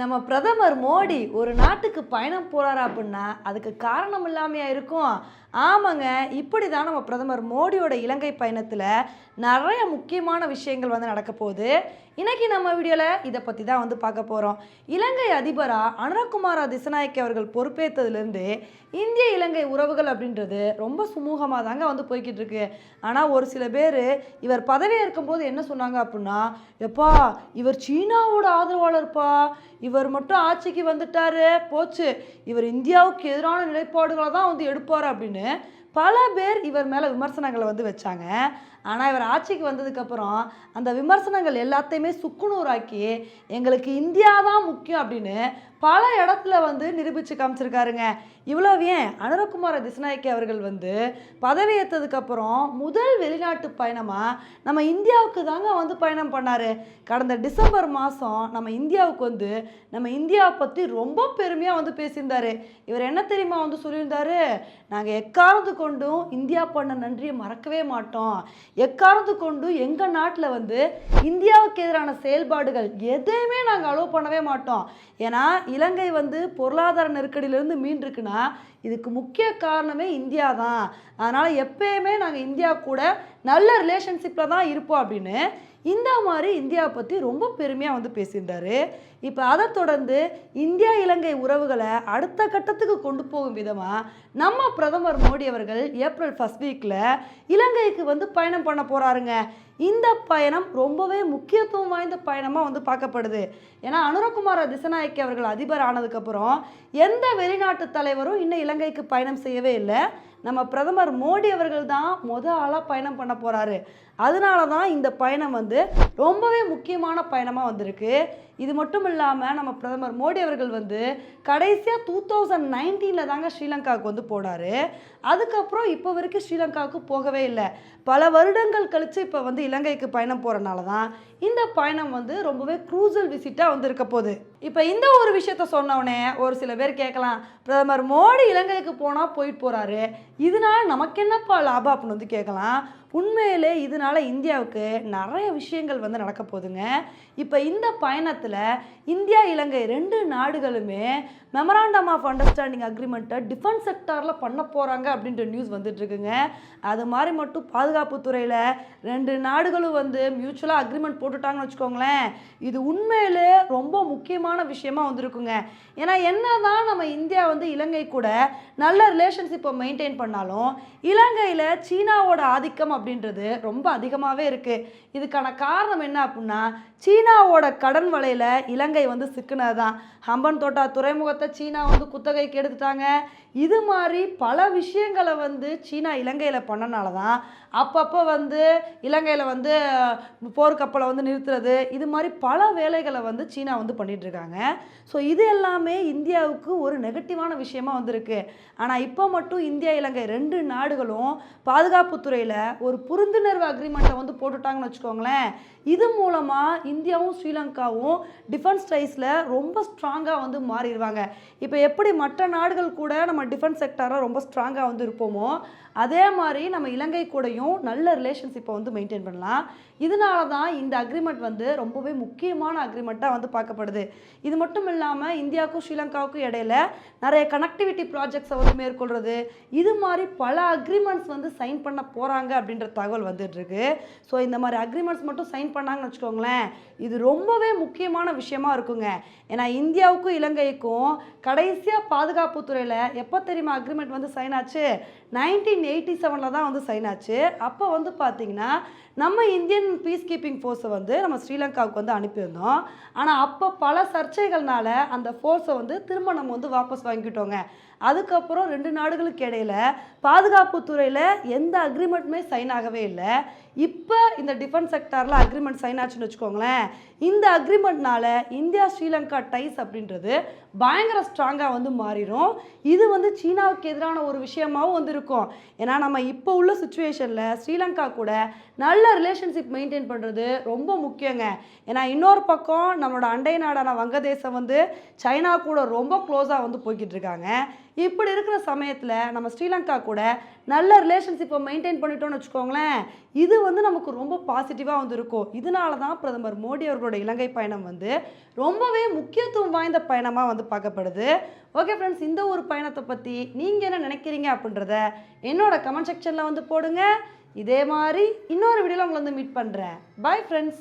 நம்ம பிரதமர் மோடி ஒரு நாட்டுக்கு பயணம் போறாரு அப்படின்னா அதுக்கு காரணம் இல்லாமையா இருக்கும்? ஆமாங்க இப்படி தான் நம்ம பிரதமர் மோடியோட இலங்கை பயணத்தில் நிறைய முக்கியமான விஷயங்கள் வந்து நடக்க போகுது. இன்றைக்கி நம்ம வீடியோவில் இதை பற்றி தான் வந்து பார்க்க போகிறோம் இலங்கை அதிபராக அனுரகுமாரா திசநாயக்க அவர்கள் பொறுப்பேற்றதுலேருந்து இந்திய இலங்கை உறவுகள் அப்படின்றது ரொம்ப சுமூகமாக தாங்க வந்து போய்கிட்டு இருக்கு ஆனால் ஒரு சில பேர் இவர் பதவியேற்கும் இருக்கும்போது என்ன சொன்னாங்க அப்படின்னா எப்பா இவர் சீனாவோட ஆதரவாளர்ப்பா. இவர் மட்டும் ஆட்சிக்கு வந்துட்டாரு. போச்சு. இவர் இந்தியாவுக்கு எதிரான நிலைப்பாடுகளை தான் வந்து எடுப்பார் அப்படின்னு. பல பேர் இவர் மேலே விமர்சனங்களை வந்து வச்சாங்க. ஆனால் இவர் ஆட்சிக்கு வந்ததுக்கப்புறம் அந்த விமர்சனங்கள் எல்லாத்தையுமே சுக்குநூறாக்கி எங்களுக்கு இந்தியா தான் முக்கியம் அப்படின்னு பல இடத்துல வந்து நிரூபித்து காமிச்சிருக்காருங்க. இவ்வளவு ஏன்? அனுரகுமார திசநாயக்கி அவர்கள் வந்து பதவியேற்றதுக்கப்புறம் முதல் வெளிநாட்டு பயணமாக நம்ம இந்தியாவுக்கு தாங்க வந்து பயணம் பண்ணார். கடந்த டிசம்பர் மாதம் நம்ம இந்தியாவுக்கு வந்து நம்ம இந்தியாவை பற்றி ரொம்ப பெருமையாக வந்து பேசியிருந்தாரு. இவர் என்ன தெரியுமா வந்து சொல்லியிருந்தாரு? நாங்கள் எக்காரணத்து கொண்டும் இந்தியா பண்ண நன்றியை மறக்கவே மாட்டோம். எக்காரணத்து கொண்டும் எங்கள் நாட்டில் வந்து இந்தியாவுக்கு எதிரான செயல்பாடுகள் எதையுமே நாங்கள் அலோவ் பண்ணவே மாட்டோம். ஏன்னா இலங்கை வந்து பொருளாதார நெருக்கடியிலேருந்து மீண்டிருக்குன்னா இதுக்கு முக்கிய காரணமே இந்தியா தான் அதனால் எப்பயுமே நாங்கள் இந்தியா கூட நல்ல ரிலேஷன்ஷிப்பில் தான் இருப்போம் அப்படின்னு இந்த மாதிரி இந்தியாவை பற்றி ரொம்ப பெருமையாக வந்து பேசியிருந்தாரு. இப்போ அதை தொடர்ந்து இந்தியா இலங்கை உறவுகளை அடுத்த கட்டத்துக்கு கொண்டு போகும் விதமாக நம்ம பிரதமர் மோடி அவர்கள் ஏப்ரல் ஃபஸ்ட் வீக்கில் இலங்கைக்கு வந்து பயணம் பண்ண போகிறாருங்க இந்த பயணம் ரொம்பவே முக்கியத்துவம் வாய்ந்த பயணமாக வந்து பார்க்கப்படுது. ஏன்னா அனுரகுமார திசநாயக்கி அவர்கள் அதிபர் ஆனதுக்கப்புறம் எந்த வெளிநாட்டு தலைவரும் இன்னும் இலங்கைக்கு பயணம் செய்யவே இல்லை. நம்ம பிரதமர் மோடி அவர்கள் தான் முத ஆளாக பயணம் பண்ண போகிறாரு அதனால தான் இந்த பயணம் வந்து ரொம்பவே முக்கியமான பயணமாக வந்திருக்கு. இது மட்டும் இல்லாமல் நம்ம பிரதமர் மோடி அவர்கள் வந்து கடைசியாக டூ தௌசண்ட் நைன்டீனில் தாங்க ஸ்ரீலங்காவுக்கு வந்து போனார். அதுக்கப்புறம் இப்போ வரைக்கும் ஸ்ரீலங்காவுக்கு போகவே இல்லை. பல வருடங்கள் கழித்து இப்போ வந்து இலங்கைக்கு பயணம் போகிறனால தான் இந்த பயணம் வந்து ரொம்பவே க்ரூசல் விசிட்டாக வந்து இருக்க போகுது. இப்போ இந்த ஒரு விஷயத்த சொன்னோடனே ஒரு சில பேர் கேட்கலாம் பிரதமர் மோடி இலங்கைக்கு போனால் போயிட்டு போகிறாரு இதனால நமக்கு என்னப்பா லாபம் அப்படின்னு வந்து கேட்கலாம். உண்மையிலே இதனால இந்தியாவுக்கு நிறைய விஷயங்கள் வந்து நடக்க போகுதுங்க. இப்போ இந்த பயணத்தில் இந்தியா இலங்கை ரெண்டு நாடுகளுமே மெமராண்டம் ஆஃப் அண்டர்ஸ்டாண்டிங் அக்ரிமெண்ட்டை டிஃபென்ஸ் செக்டாரில் பண்ண போகிறாங்க அப்படின்ற நியூஸ் வந்துட்டுருக்குங்க அது மாதிரி மட்டும் பாதுகாப்பு துறையில் ரெண்டு நாடுகளும் வந்து மியூச்சுவலாக அக்ரிமெண்ட் போட்டுட்டாங்கன்னு வச்சுக்கோங்களேன். இது உண்மையிலே ரொம்ப முக்கியமான விஷயமா வந்திருக்குங்க. ஏன்னா என்ன தான் நம்ம இந்தியா வந்து இலங்கை கூட நல்ல ரிலேஷன்ஷிப்பை மெயின்டைன் பண்ணாலும் இலங்கையில் சீனாவோட ஆதிக்கம் அப்படின்றது ரொம்ப அதிகமாகவே இருக்குது இதுக்கான காரணம் என்ன அப்படின்னா சீனாவோட கடன் வலையில் இலங்கை வந்து சிக்கினது தான் ஹம்பன் தோட்டா துறைமுகத்தை சீனா வந்து குத்தகைக்கு எடுத்துட்டாங்க. இது மாதிரி பல விஷயங்களை வந்து சீனா இலங்கையில் பண்ணனால தான் அப்பப்போ வந்து இலங்கையில் வந்து போர்க்கப்பலை வந்து நிறுத்துறது இது மாதிரி பல வேலைகளை வந்து சீனா வந்து பண்ணிகிட்ருக்காங்க இருக்காங்க ஸோ இது எல்லாமே இந்தியாவுக்கு ஒரு நெகட்டிவான விஷயமா வந்திருக்கு. ஆனால் இப்போ மட்டும் இந்தியா இலங்கை ரெண்டு நாடுகளும் பாதுகாப்பு துறையில் ஒரு புரிந்துணர்வு அக்ரிமெண்ட்டை வந்து போட்டுட்டாங்கன்னு வச்சுக்கோங்களேன். இது மூலமாக இந்தியாவும் ஸ்ரீலங்காவும் டிஃபென்ஸ் டைஸில் ரொம்ப ஸ்ட்ராங்காக வந்து மாறிடுவாங்க. இப்போ எப்படி மற்ற நாடுகள் கூட நம்ம டிஃபென்ஸ் செக்டாராக ரொம்ப ஸ்ட்ராங்காக வந்து இருப்போமோ அதே மாதிரி நம்ம இலங்கை கூடயும் நல்ல ரிலேஷன்ஷிப்பை வந்து மெயின்டைன் பண்ணலாம். இதனால தான் இந்த அக்ரிமெண்ட் வந்து ரொம்பவே முக்கியமான அக்ரிமெண்ட்டாக வந்து பார்க்கப்படுது. இது மட்டும் இல்லாமல் இந்தியாவுக்கும் ஸ்ரீலங்காவுக்கும் இடையில நிறைய கனெக்டிவிட்டி ப்ராஜெக்ட்ஸை வந்து மேற்கொள்கிறது இது மாதிரி பல அக்ரிமெண்ட்ஸ் வந்து சைன் பண்ண போகிறாங்க அப்படின்னு அப்படின்ற தகவல் வந்துட்டுருக்கு. ஸோ இந்த மாதிரி அக்ரிமெண்ட்ஸ் மட்டும் சைன் பண்ணாங்கன்னு வச்சுக்கோங்களேன் இது ரொம்பவே முக்கியமான விஷயமா இருக்குங்க. ஏன்னா இந்தியாவுக்கும் இலங்கைக்கும் கடைசியாக பாதுகாப்பு துறையில் எப்போ தெரியுமா அக்ரிமெண்ட் வந்து சைன் ஆச்சு? நைன்டீன் எயிட்டி செவனில் தான் வந்து சைன் ஆச்சு. அப்போ வந்து பார்த்தீங்கன்னா நம்ம இந்தியன் பீஸ் கீப்பிங் ஃபோர்ஸை வந்து நம்ம ஸ்ரீலங்காவுக்கு வந்து அனுப்பியிருந்தோம். ஆனால் அப்போ பல சர்ச்சைகள்னால அந்த ஃபோர்ஸை வந்து திரும்ப நம்ம வந்து வாபஸ் வாங்கிட்டோங்க. அதுக்கப்புறம் ரெண்டு நாடுகளுக்கு இடையில் பாதுகாப்பு துறையில் எந்த அக்ரிமெண்ட்டுமே சைன் ஆகவே இல்லை. இப்போ இந்த டிஃபென்ஸ் செக்டாரில் அக்ரிமெண்ட் சைன் ஆச்சுன்னு வச்சுக்கோங்களேன். இந்த அக்ரிமெண்ட்னால இந்தியா ஸ்ரீலங்கா டைஸ் அப்படின்றது பயங்கர ஸ்ட்ராங்காக வந்து மாறிடும் இது வந்து சீனாவுக்கு எதிரான ஒரு விஷயமாவும் வந்து இருக்கும் ஏன்னா நம்ம இப்போ உள்ள சுச்சுவேஷனில் ஸ்ரீலங்கா கூட நல்ல ரிலேஷன்ஷிப் மெயின்டைன் பண்ணுறது ரொம்ப முக்கியங்க. ஏன்னா இன்னொரு பக்கம் நம்மளோட அண்டை நாடான வங்கதேசம் வந்து சைனா கூட ரொம்ப க்ளோஸாக வந்து போய்கிட்டு இருக்காங்க. இப்படி இருக்கிற சமயத்தில் நம்ம ஸ்ரீலங்கா கூட நல்ல ரிலேஷன்ஷிப்பை மெயின்டைன் பண்ணிட்டோம்னு வச்சுக்கோங்களேன் இது வந்து நமக்கு ரொம்ப பாசிட்டிவாக வந்து இருக்கும் இதனால தான் பிரதமர் மோடி அவர்களோட இலங்கை பயணம் வந்து ரொம்பவே முக்கியத்துவம் வாய்ந்த பயணமாக வந்து பார்க்கப்படுது. ஓகே ஃப்ரெண்ட்ஸ் இந்த ஒரு பயணத்தை பற்றி நீங்கள் என்ன நினைக்கிறீங்க அப்படின்றத என்னோட கமெண்ட் செக்ஷனில் வந்து போடுங்க. இதே மாதிரி இன்னொரு வீடியோவில் உங்களை வந்து மீட் பண்ணுறேன் பாய் ஃப்ரெண்ட்ஸ்